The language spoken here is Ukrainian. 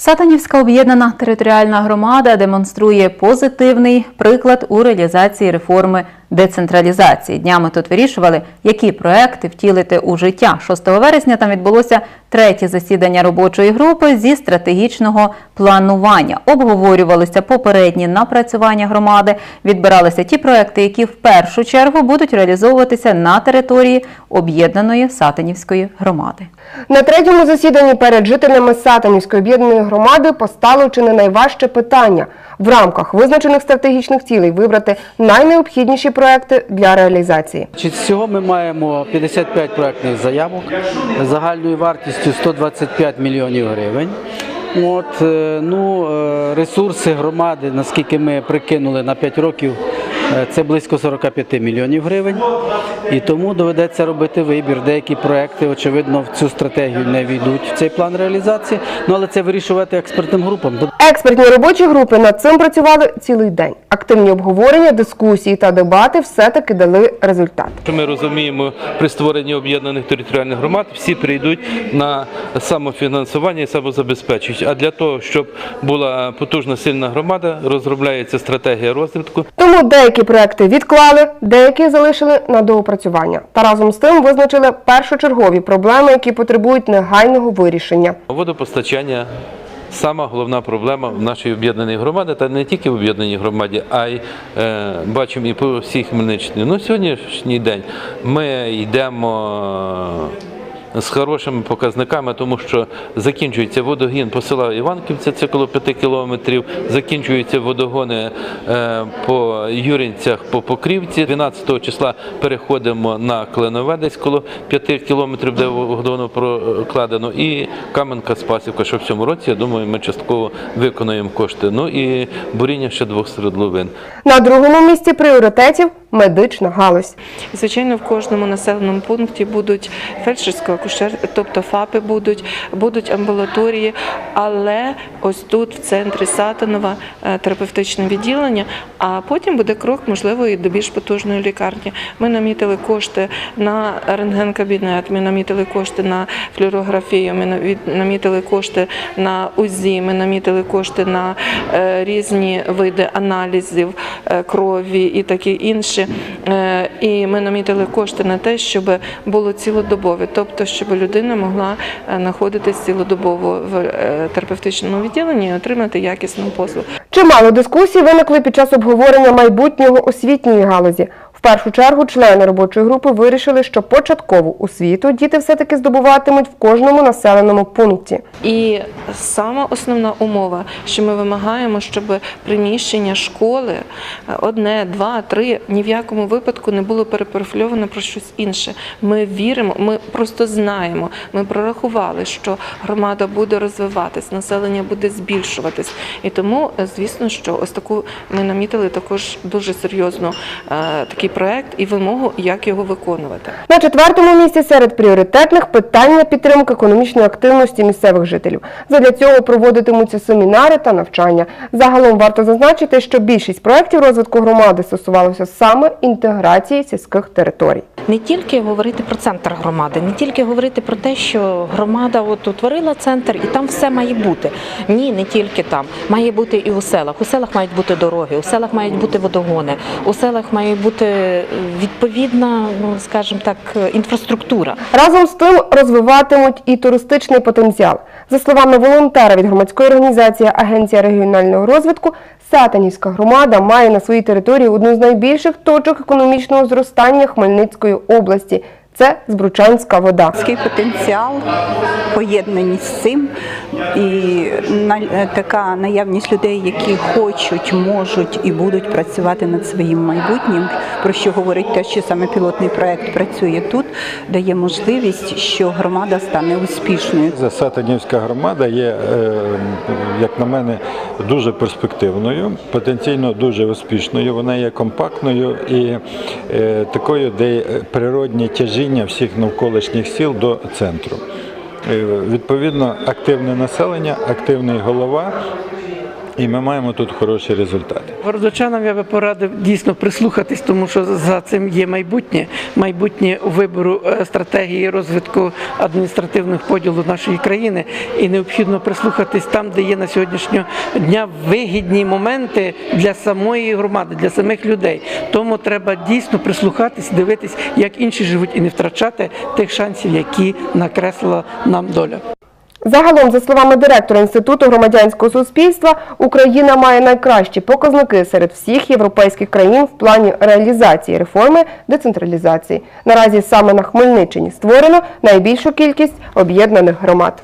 Сатанівська об'єднана територіальна громада демонструє позитивний приклад у реалізації реформи децентралізації. Днями тут вирішували, які проекти втілити у життя. 6 вересня там відбулося третє засідання робочої групи зі стратегічного планування. Обговорювалися попередні напрацювання громади, відбиралися ті проекти, які в першу чергу будуть реалізовуватися на території об'єднаної Сатанівської громади. На третьому засіданні перед жителями Сатанівської об'єднаної громади постало чи не найважче питання в рамках визначених стратегічних цілей вибрати найнеобхідніші проекти для реалізації. чи Всього ми маємо 55 проектних заявок загальною вартістю 125 мільйонів гривень. От, е, ну, е, ресурси громади, наскільки ми прикинули на 5 років, це близько 45 мільйонів гривень. І тому доведеться робити вибір. Деякі проекти, очевидно, в цю стратегію не війдуть в цей план реалізації. Ну але це вирішувати експертним групам. Експертні робочі групи над цим працювали цілий день. Активні обговорення, дискусії та дебати все-таки дали результат. Ми розуміємо, при створенні об'єднаних територіальних громад всі прийдуть на самофінансування і самозабезпечують. А для того, щоб була потужна сильна громада, розробляється стратегія розвитку. Тому деякі проекти відклали, деякі залишили на доопрацювання. Та разом з тим визначили першочергові проблеми, які потребують негайного вирішення. Водопостачання сама головна проблема в нашій об'єднаній громаді, та не тільки в об'єднаній громаді, а й е, бачимо і по всій Хмельниччині. Ну, сьогоднішній день ми йдемо. З хорошими показниками, тому що закінчується водогін по села Іванківця, це коло 5 кілометрів, закінчуються водогони е, по Юрінцях, по Покрівці. 12 числа переходимо на Кленове, десь коло 5 кілометрів, де водогону прокладено, і Каменка Спасівка, що в цьому році, я думаю, ми частково виконуємо кошти. Ну і буріння ще двох свердловин. На другому місці пріоритетів медична галузь. Звичайно, в кожному населеному пункті будуть фельдшерсько акушер, тобто ФАПи будуть, будуть амбулаторії, але ось тут, в центрі Сатанова, е, терапевтичне відділення, а потім буде крок, можливо, і до більш потужної лікарні. Ми намітили кошти на рентген-кабінет, ми намітили кошти на флюорографію, ми намітили кошти на УЗІ, ми намітили кошти на е, різні види аналізів е, крові і таке інше. Е, І ми намітили кошти на те, щоб було цілодобове, тобто, щоб людина могла е, знаходитись цілодобово в е, терапевтичному відділенні і отримати якісну послугу. Чимало дискусій виникли під час обговорення майбутнього освітньої галузі. В першу чергу члени робочої групи вирішили, що початкову освіту діти все-таки здобуватимуть в кожному населеному пункті. І сама основна умова, що ми вимагаємо, щоб приміщення школи одне, два, три ні в якому випадку не було перепрофільовано про щось інше. Ми віримо, ми просто знаємо. Ми прорахували, що громада буде розвиватись, населення буде збільшуватись. І тому, е, звісно, що ось таку ми намітили також дуже серйозно е, такий проект і вимогу, як його виконувати. На четвертому місці серед пріоритетних питання підтримки економічної активності місцевих жителів. Задля цього проводитимуться семінари та навчання. Загалом варто зазначити, що більшість проєктів розвитку громади стосувалося саме інтеграції сільських територій. не тільки говорити про центр громади, не тільки говорити про те, що громада от утворила центр і там все має бути. Ні, не тільки там. Має бути і у селах. У селах мають бути дороги, у селах мають бути водогони, у селах має бути відповідна, ну скажімо так, інфраструктура. Разом з тим розвиватимуть і туристичний потенціал. За словами волонтера від громадської організації Агенція регіонального розвитку, Сатанівська громада має на своїй території одну з найбільших точок економічного зростання Хмельницької області. Це Збручанська вода. Людський потенціал, поєднаність з цим і на- така наявність людей, які хочуть, можуть і будуть працювати над своїм майбутнім, про що говорить те, що саме пілотний проект працює тут, дає можливість, що громада стане успішною. Сатанівська громада є, е, як на мене, дуже перспективною, потенційно дуже успішною. Вона є компактною і е, такою, де природні тяжіння всіх навколишніх сіл до центру. Е, Відповідно, активне населення, активний голова. І ми маємо тут хороші результати. Городочанам я би порадив дійсно прислухатись, тому що за цим є майбутнє. Майбутнє вибору е, стратегії розвитку адміністративного поділу нашої країни. І необхідно прислухатись там, де є на сьогоднішнього дня вигідні моменти для самої громади, для самих людей. Тому треба дійсно прислухатись, дивитись, як інші живуть, і не втрачати тих шансів, які накреслила нам доля. Загалом, за словами директора Інституту громадянського суспільства, Україна має найкращі показники серед всіх європейських країн в плані реалізації реформи децентралізації. Наразі саме на Хмельниччині створено найбільшу кількість об'єднаних громад.